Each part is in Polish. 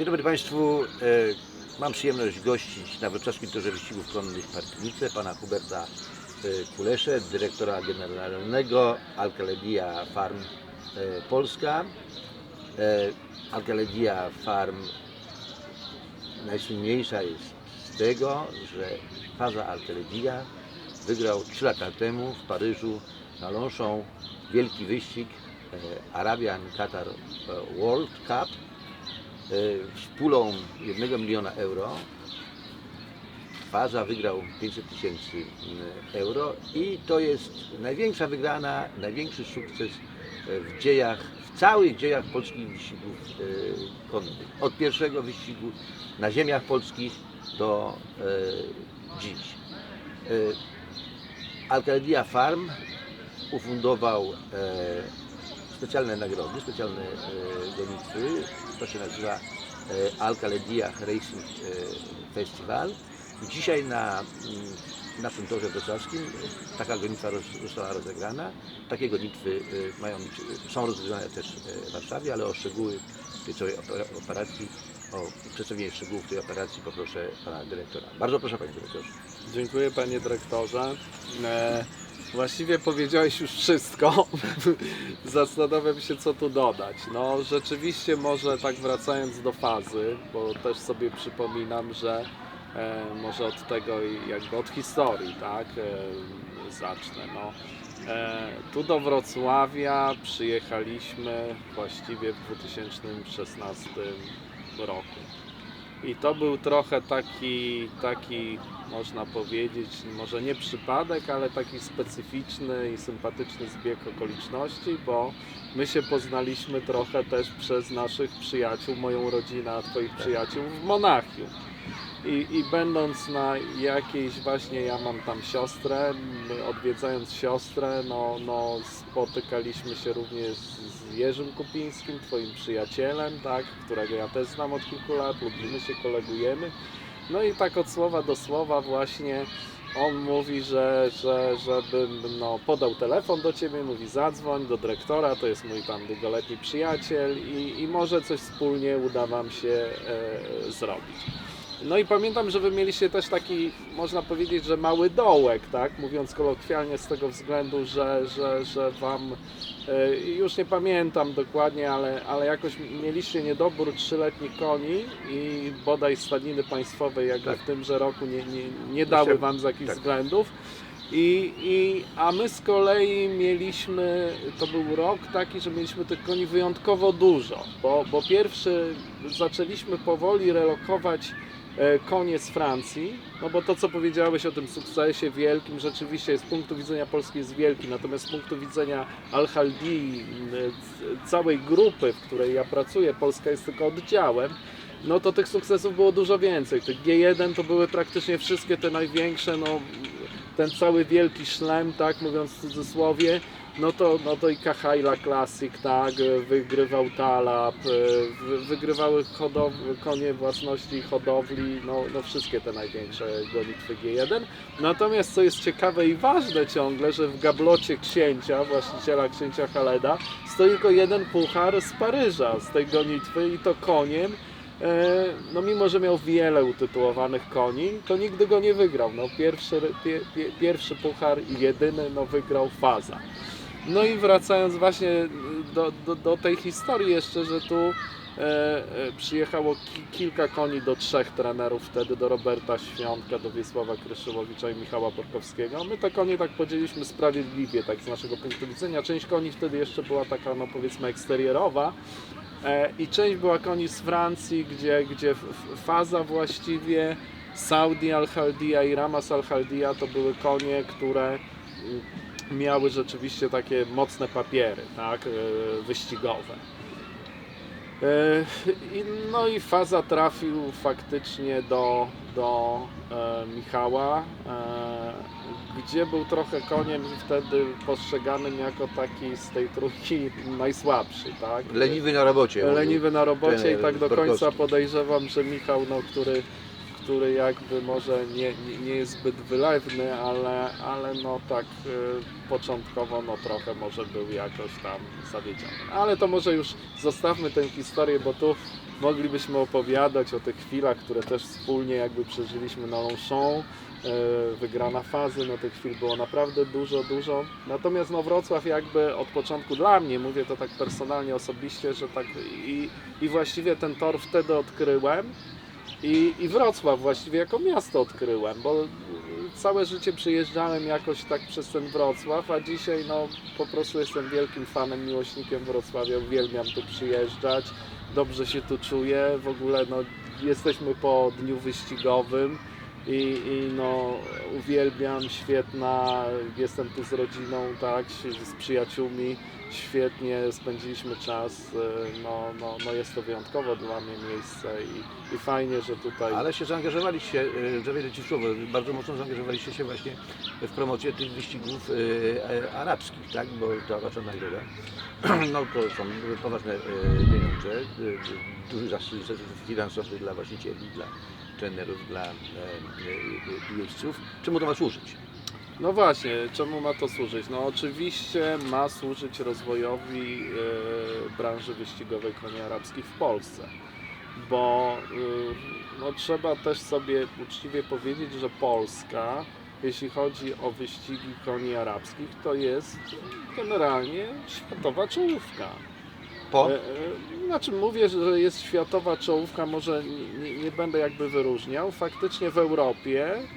Dzień dobry Państwu. E, Mam przyjemność gościć na Wrocławskim Torze Wyścigów Konnych Partynice pana Huberta e, Kuleszę, dyrektora generalnego Alcaledia Farm e, Polska. Alcaledia Farm najsłynniejsza jest z tego, że faza Alcaledia wygrał 3 lata temu w Paryżu na wielki wyścig Arabian Qatar World Cup z pulą 1 miliona euro. Faza wygrał 500 tysięcy mm, euro i to jest największa wygrana, największy sukces e, w dziejach, w całych dziejach polskich wyścigów e, konnych. Od pierwszego wyścigu na ziemiach polskich do e, dziś. E, Alcaldia Farm ufundował e, specjalne nagrody, specjalne e, gonitwy. To się nazywa e, Alcaledia Racing e, Festival. Dzisiaj na mm, naszym torze wrocławskim taka gonitwa została rozegrana. Takie gonitwy mają być, są rozegrane też w Warszawie, ale o szczegóły tej operacji, o przedstawienie szczegółów tej operacji poproszę pana dyrektora. Bardzo proszę panie dyrektorze. Dziękuję panie dyrektorze. Właściwie powiedziałeś już wszystko. Zastanawiam się co tu dodać. No rzeczywiście może tak wracając do fazy, bo też sobie przypominam, że e, może od tego jakby od historii, tak, e, zacznę. No. E, tu do Wrocławia przyjechaliśmy właściwie w 2016 roku. I to był trochę taki, taki, można powiedzieć, może nie przypadek, ale taki specyficzny i sympatyczny zbieg okoliczności, bo my się poznaliśmy trochę też przez naszych przyjaciół, moją rodzinę, a Twoich przyjaciół w Monachium. I, I będąc na jakiejś właśnie, ja mam tam siostrę, odwiedzając siostrę, no, no spotykaliśmy się również z Jerzym Kupińskim, Twoim przyjacielem, tak, którego ja też znam od kilku lat, lubimy się, kolegujemy. No i tak od słowa do słowa właśnie on mówi, że, że żebym no, podał telefon do Ciebie, mówi zadzwoń do dyrektora, to jest mój tam długoletni przyjaciel i, i może coś wspólnie uda Wam się e, zrobić. No i pamiętam, że wy mieliście też taki, można powiedzieć, że mały dołek, tak? Mówiąc kolokwialnie z tego względu, że, że, że wam, e, już nie pamiętam dokładnie, ale, ale jakoś mieliście niedobór trzyletnich koni i bodaj stadniny państwowe jakby Tak. w tymże roku nie, nie, nie dały wam z jakichś Tak. względów. I, i, a my z kolei mieliśmy, to był rok taki, że mieliśmy tych koni wyjątkowo dużo, bo, bo pierwszy zaczęliśmy powoli relokować e, konie z Francji, no bo to co powiedziałeś o tym sukcesie wielkim rzeczywiście z punktu widzenia Polski jest wielki, natomiast z punktu widzenia c- całej grupy, w której ja pracuję, Polska jest tylko oddziałem, no to tych sukcesów było dużo więcej. Tych G1 to były praktycznie wszystkie te największe, no ten cały wielki szlem, tak mówiąc w cudzysłowie, no to, no to i Kahaila Classic, tak, wygrywał Talab, e, wy- wygrywały konie własności hodowli, no, no wszystkie te największe gonitwy G1. Natomiast co jest ciekawe i ważne ciągle, że w gablocie księcia, właściciela księcia Haleda, stoi tylko jeden puchar z Paryża, z tej gonitwy i to koniem, E, no mimo, że miał wiele utytułowanych koni, to nigdy go nie wygrał. No pierwszy, pie, pie, pierwszy puchar i jedyny no wygrał Faza. No i wracając właśnie do, do, do tej historii jeszcze, że tu e, e, przyjechało ki, kilka koni do trzech trenerów wtedy, do Roberta Świątka, do Wiesława Kryszyłowicza i Michała Porkowskiego. My te konie tak podzieliliśmy sprawiedliwie, tak z naszego punktu widzenia. Część koni wtedy jeszcze była taka, no powiedzmy, eksterierowa, E, I część była koni z Francji, gdzie, gdzie faza właściwie Saudi Al-Haldia i Ramas Al-Haldia to były konie, które miały rzeczywiście takie mocne papiery, tak, e, wyścigowe. E, I, no i faza trafił faktycznie do, do e, Michała, gdzie był trochę koniem wtedy postrzeganym jako taki z tej trójki najsłabszy, tak? Leniwy na robocie. leniwy na robocie i tak do końca podejrzewam, że Michał, no, który, który jakby może nie, nie, nie jest zbyt wylewny, ale, ale no tak y, początkowo no trochę może był jakoś tam zawiedziony. Ale to może już zostawmy tę historię, bo tu moglibyśmy opowiadać o tych chwilach, które też wspólnie jakby przeżyliśmy na Longchamp, e, wygrana fazy, no tych chwil było naprawdę dużo, dużo. Natomiast no Wrocław jakby od początku dla mnie, mówię to tak personalnie, osobiście, że tak i, i właściwie ten tor wtedy odkryłem i, i Wrocław właściwie jako miasto odkryłem, bo całe życie przyjeżdżałem jakoś tak przez ten Wrocław, a dzisiaj no po prostu jestem wielkim fanem, miłośnikiem Wrocławia, uwielbiam tu przyjeżdżać, dobrze się tu czuję, w ogóle no jesteśmy po dniu wyścigowym i, i no uwielbiam, świetna, jestem tu z rodziną, tak, z przyjaciółmi, świetnie spędziliśmy czas, e, no, no, no jest to wyjątkowo dla mnie miejsce i, i fajnie, że tutaj... Ale się zaangażowaliście, że wejdę Ci słowo, bardzo mocno zaangażowaliście się właśnie w promocję tych wyścigów y, e, arabskich, tak? Bo ta Wasza nagroda, no to są poważne pieniądze, duży zasob finansowy dla właścicieli, dla trenerów, dla e, y, jeźdźców. Czemu to ma służyć? No właśnie, czemu ma to służyć? No oczywiście ma służyć rozwojowi e, branży wyścigowej koni arabskich w Polsce, bo e, no, trzeba też sobie uczciwie powiedzieć, że Polska, jeśli chodzi o wyścigi koni arabskich, to jest generalnie światowa czołówka. Po? E, e, Znaczy mówię, że jest światowa czołówka, może nie, nie będę jakby wyróżniał. Faktycznie w Europie,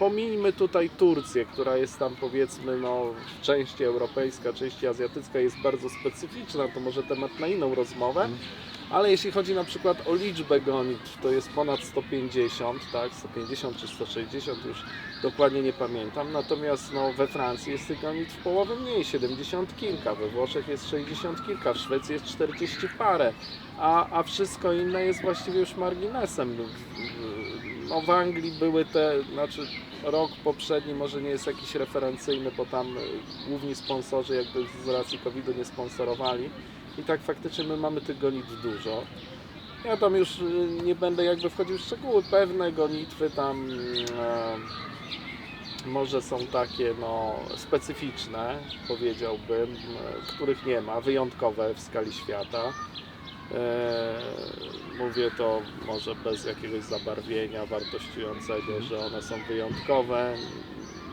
pomijmy tutaj Turcję, która jest tam powiedzmy no, część europejska, część azjatycka jest bardzo specyficzna, to może temat na inną rozmowę. Mm. Ale jeśli chodzi na przykład o liczbę gonitw, to jest ponad 150, tak, 150 czy 160, już dokładnie nie pamiętam. Natomiast no, we Francji jest tych gonitw w połowę mniej, 70 kilka, we Włoszech jest 60 kilka, w Szwecji jest 40 parę, a, a wszystko inne jest właściwie już marginesem. No, w Anglii były te, znaczy rok poprzedni może nie jest jakiś referencyjny, bo tam y, główni sponsorzy jakby z racji COVID-u nie sponsorowali. I tak faktycznie my mamy tych gonitw dużo. Ja tam już y, nie będę jakby wchodził w szczegóły. Pewne gonitwy tam e, może są takie no, specyficzne, powiedziałbym, których nie ma, wyjątkowe w skali świata. E, mówię to może bez jakiegoś zabarwienia wartościującego, że one są wyjątkowe.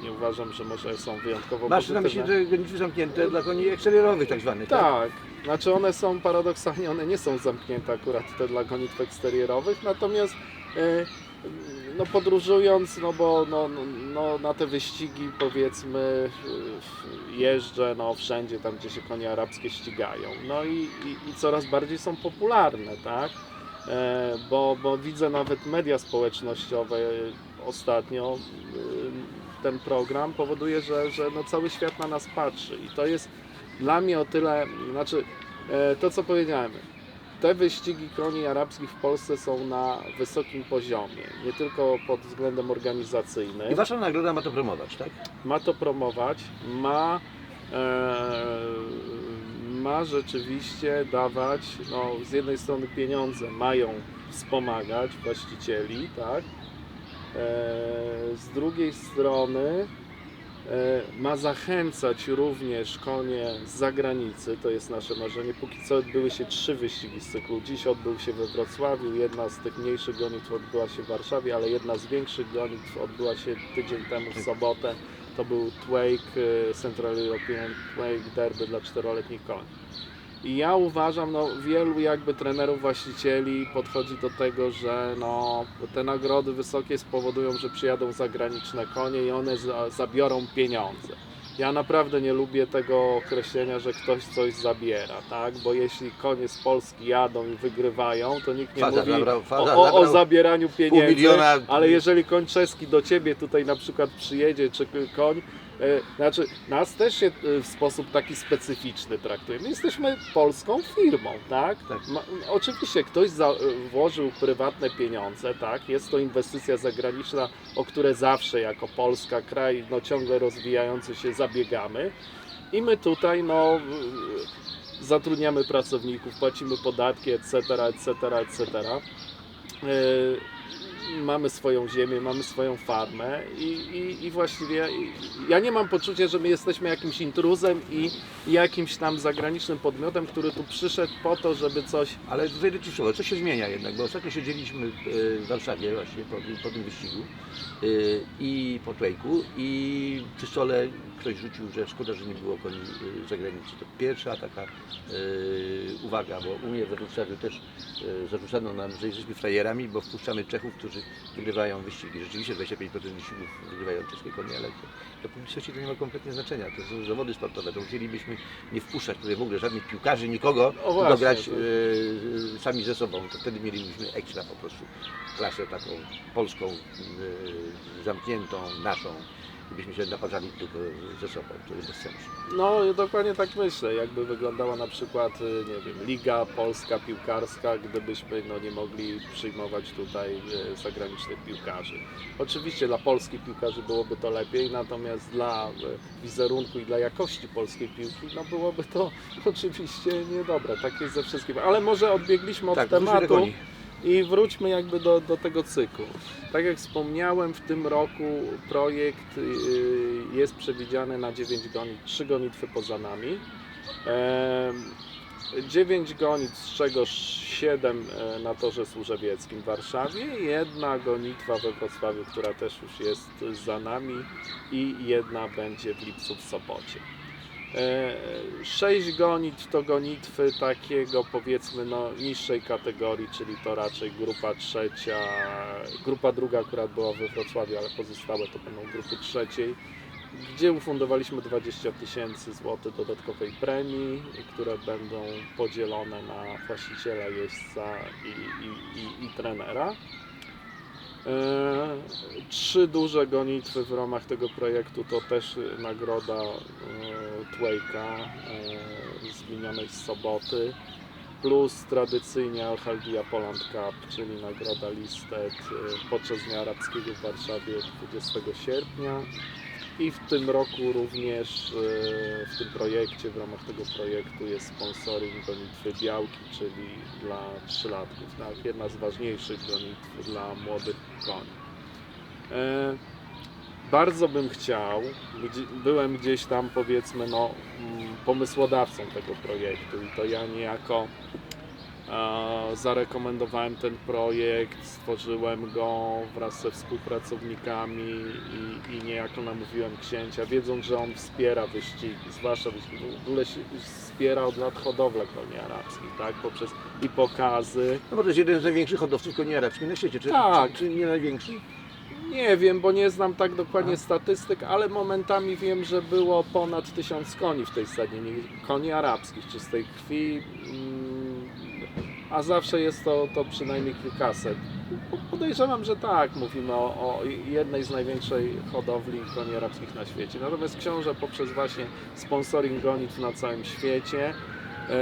Nie uważam, że może są wyjątkowo Masz na myśli pozytywne. te gonitwy zamknięte dla koni eksteriorowych tak zwanych, tak? Tak, znaczy one są paradoksalnie, one nie są zamknięte akurat te dla gonitw eksterierowych, natomiast e, no podróżując, no bo no, no, no, na te wyścigi powiedzmy jeżdżę no wszędzie tam, gdzie się konie arabskie ścigają. No i, i, i coraz bardziej są popularne, tak? E, bo, bo widzę nawet media społecznościowe ostatnio e, ten program powoduje, że, że no cały świat na nas patrzy i to jest dla mnie o tyle, znaczy e, to co powiedziałem, te wyścigi koni arabskich w Polsce są na wysokim poziomie, nie tylko pod względem organizacyjnym. I Wasza nagroda ma to promować, tak? Ma to promować, ma, e, ma rzeczywiście dawać, no, z jednej strony pieniądze mają wspomagać właścicieli, tak? E, z drugiej strony ma zachęcać również konie z zagranicy, to jest nasze marzenie. Póki co odbyły się trzy wyścigi z cyklu. Dziś odbył się we Wrocławiu, jedna z tych mniejszych gonitw odbyła się w Warszawie, ale jedna z większych gonitw odbyła się tydzień temu w sobotę. To był Twake, e, Central European Twake Derby dla czteroletnich koni. I ja uważam, no wielu jakby trenerów, właścicieli podchodzi do tego, że no, te nagrody wysokie spowodują, że przyjadą zagraniczne konie i one za, zabiorą pieniądze. Ja naprawdę nie lubię tego określenia, że ktoś coś zabiera, tak? Bo jeśli konie z Polski jadą i wygrywają, to nikt nie Faza mówi zabrał- o, o, o zabieraniu pieniędzy, miliona. ale jeżeli koń czeski do ciebie tutaj na przykład przyjedzie, czy koń, znaczy nas też się e, w sposób taki specyficzny traktuje. My jesteśmy polską firmą, tak? Tak. Ma, oczywiście ktoś za, e, włożył prywatne pieniądze, tak? Jest to inwestycja zagraniczna, o które zawsze jako Polska, kraj no, ciągle rozwijający się zabiegamy. I my tutaj no, zatrudniamy pracowników, płacimy podatki, etc., etc., etc. Mamy swoją ziemię, mamy swoją farmę i, i, i właściwie ja nie mam poczucia, że my jesteśmy jakimś intruzem i jakimś tam zagranicznym podmiotem, który tu przyszedł po to, żeby coś Ale w słowo, co się zmienia jednak, bo ostatnio siedzieliśmy e, w Warszawie właśnie po, po tym wyścigu e, i po Twejku i przy stole ktoś rzucił, że szkoda, że nie było koni e, zagranicy. To pierwsza taka uwaga, bo u mnie we Wrocławiu też zarzucano nam, że jesteśmy frajerami, bo wpuszczamy Czechów, którzy wygrywają wyścigi. Rzeczywiście 25% wyścigów wygrywają czeskie konie, ale to, dla publiczności to nie ma kompletnie znaczenia. To są zawody sportowe, to musielibyśmy nie wpuszczać tutaj w ogóle żadnych piłkarzy, nikogo, O tylko właśnie, grać to- e, e, sami ze sobą. To wtedy mielibyśmy ekstra po prostu klasę taką polską, e, zamkniętą, naszą. Gdybyśmy się naparzali tylko ze sobą, to jest bez sensu. No, dokładnie tak myślę. Jakby wyglądała na przykład, y, nie wiem, Liga Polska Piłkarska, gdybyśmy no, nie mogli przyjmować tutaj y, zagranicznych piłkarzy. Oczywiście dla polskich piłkarzy byłoby to lepiej, natomiast dla y, wizerunku i dla jakości polskiej piłki, no byłoby to oczywiście niedobre. Tak jest ze wszystkim. Ale może odbiegliśmy od tak, tematu. I wróćmy jakby do, do tego cyklu. Tak jak wspomniałem, w tym roku projekt y, jest przewidziany na 9 gonit, 3 gonitwy poza nami. Em, 9 gonit, z czego 7 na torze służewieckim w Warszawie, jedna gonitwa we Wrocławiu, która też już jest za nami i jedna będzie w lipcu w Sopocie. E, Sześć gonitw to gonitwy takiego powiedzmy no, niższej kategorii, czyli to raczej grupa trzecia, grupa druga akurat była we Wrocławiu, ale pozostałe to będą grupy trzeciej, gdzie ufundowaliśmy 20 tysięcy złotych dodatkowej premii, które będą podzielone na właściciela, jeźdźca i, i, i, i trenera. E, Trzy duże gonitwy w ramach tego projektu to też e, nagroda e, Twejka e, z minionej soboty plus tradycyjnie Alchaldia Poland Cup, czyli nagroda Listet e, podczas Dnia Arabskiego w Warszawie 20 sierpnia. I w tym roku również e, w tym projekcie, w ramach tego projektu jest sponsoring gonitwy Białki, czyli dla trzylatków. Tak? Jedna z ważniejszych gonitw dla młodych koni. E, Bardzo bym chciał, byłem gdzieś tam powiedzmy no, mm, pomysłodawcą tego projektu i to ja niejako zarekomendowałem ten projekt, stworzyłem go wraz ze współpracownikami i, i niejako namówiłem księcia, wiedząc, że on wspiera wyścigi, zwłaszcza wyścigi, w ogóle się wspiera od lat hodowlę koni arabskich, tak, poprzez i pokazy, No bo to jest jeden z największych hodowców koni arabskich na świecie. Czy, Tak. czy, czy nie największy? Nie wiem, bo nie znam tak dokładnie statystyk, ale momentami wiem, że było ponad tysiąc koni w tej stadninie, koni arabskich, czystej krwi, mm, a zawsze jest to, to przynajmniej kilkaset. Podejrzewam, że tak, mówimy o, o jednej z największych hodowli koni arabskich na świecie. Natomiast książę poprzez właśnie sponsoring gonitw na całym świecie, e,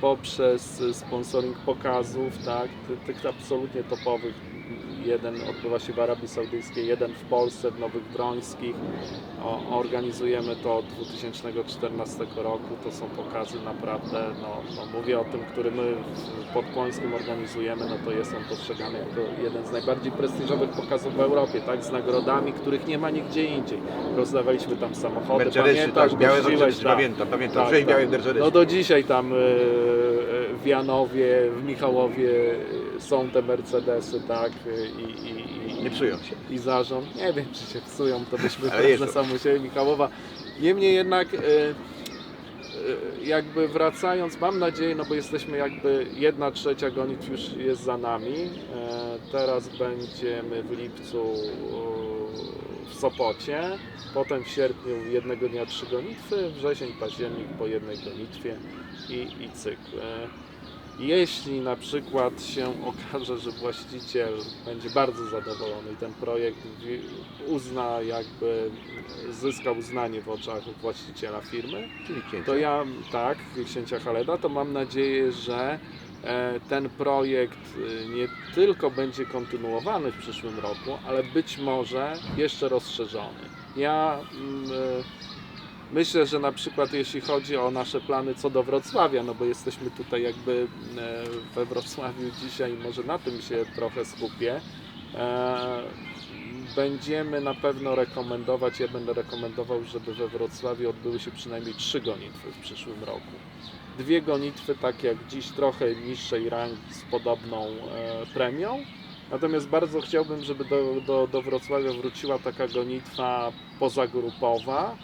poprzez sponsoring pokazów, tak, ty- tych absolutnie topowych. Jeden odbywa się w Arabii Saudyjskiej, jeden w Polsce, w Nowych Brońskich. O, organizujemy to od 2014 roku. To są pokazy naprawdę, no, no mówię o tym, który my w Podkońskim organizujemy, no to jest on postrzegany jako jeden z najbardziej prestiżowych pokazów w Europie, tak, z nagrodami, których nie ma nigdzie indziej. Rozdawaliśmy tam samochody, Mercedesy, pamiętasz, tak, białe gościłeś, tak. pamiętam, pamiętam, Tak, tak. Mercedesów. No do dzisiaj tam e, w Janowie, w Michałowie są te Mercedesy, tak, e, i, i, i, Nie psują się. i zarząd. Nie wiem, czy się psują, to byśmy prezesa musieli Michałowa. Niemniej jednak e, e, jakby wracając, mam nadzieję, no bo jesteśmy jakby jedna trzecia gonitw już jest za nami. E, Teraz będziemy w lipcu e, w Sopocie, potem w sierpniu jednego dnia trzy gonitwy, wrzesień, październik po jednej gonitwie i, i cykl. Jeśli na przykład się okaże, że właściciel będzie bardzo zadowolony i ten projekt uzna, jakby zyska uznanie w oczach właściciela firmy, Czyli księcia. to ja, tak, księcia Haleda, to mam nadzieję, że e, ten projekt e, nie tylko będzie kontynuowany w przyszłym roku, ale być może jeszcze rozszerzony. Ja mm, e, myślę, że na przykład jeśli chodzi o nasze plany co do Wrocławia, no bo jesteśmy tutaj jakby e, we Wrocławiu dzisiaj, może na tym się trochę skupię, E, Będziemy na pewno rekomendować, ja będę rekomendował, żeby we Wrocławiu odbyły się przynajmniej trzy gonitwy w przyszłym roku. Dwie gonitwy, tak jak dziś, trochę niższej rangi z podobną e, premią. Natomiast bardzo chciałbym, żeby do, do, do Wrocławia wróciła taka gonitwa pozagrupowa,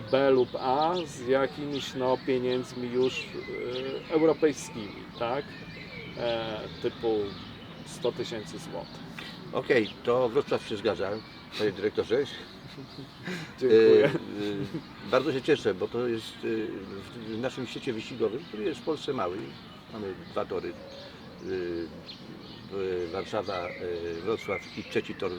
B lub A, z jakimiś no, pieniędzmi już e, europejskimi, tak? E, typu 100 tysięcy złotych. Okej, to Wrocław się zgadza, panie dyrektorze. Dziękuję. E, e, Bardzo się cieszę, bo to jest e, w- w naszym świecie wyścigowym, który jest w Polsce mały. Mamy dwa tory. e, Warszawa, e, Wrocław i trzeci tor e,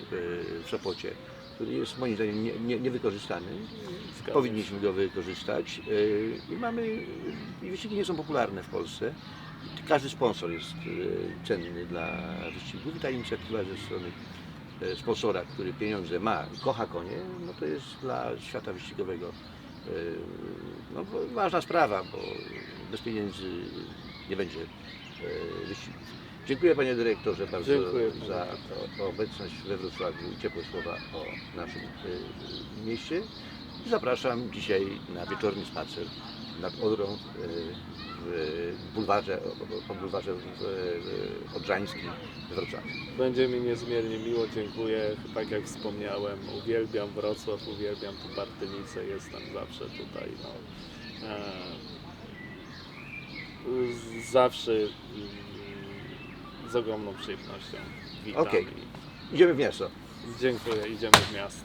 w Sopocie, który jest moim zdaniem nie- nie- niewykorzystany. Zgadzam Powinniśmy go wykorzystać. E, I mamy, i wyścigi nie są popularne w Polsce. Każdy sponsor jest e, cenny dla wyścigów i ta inicjatywa ze strony sponsora, który pieniądze ma kocha konie, no to jest dla świata wyścigowego no, ważna sprawa, bo bez pieniędzy nie będzie wyścigów. Dziękuję panie dyrektorze bardzo Dziękuję, panie za obecność we Wrocławiu i ciepłe słowa o naszym e, mieście. I zapraszam dzisiaj na wieczorny spacer nad Odrą e, w bulwarze, po bulwarze w, w Odrzańskim we Wrocławiu. Będzie mi niezmiernie miło, dziękuję. Tak jak wspomniałem, uwielbiam Wrocław, uwielbiam tu Bartynicę, jestem zawsze tutaj. No. E, z- zawsze z ogromną przyjemnością witam. Okej. Idziemy w miasto. I dziękuję, idziemy w miasto.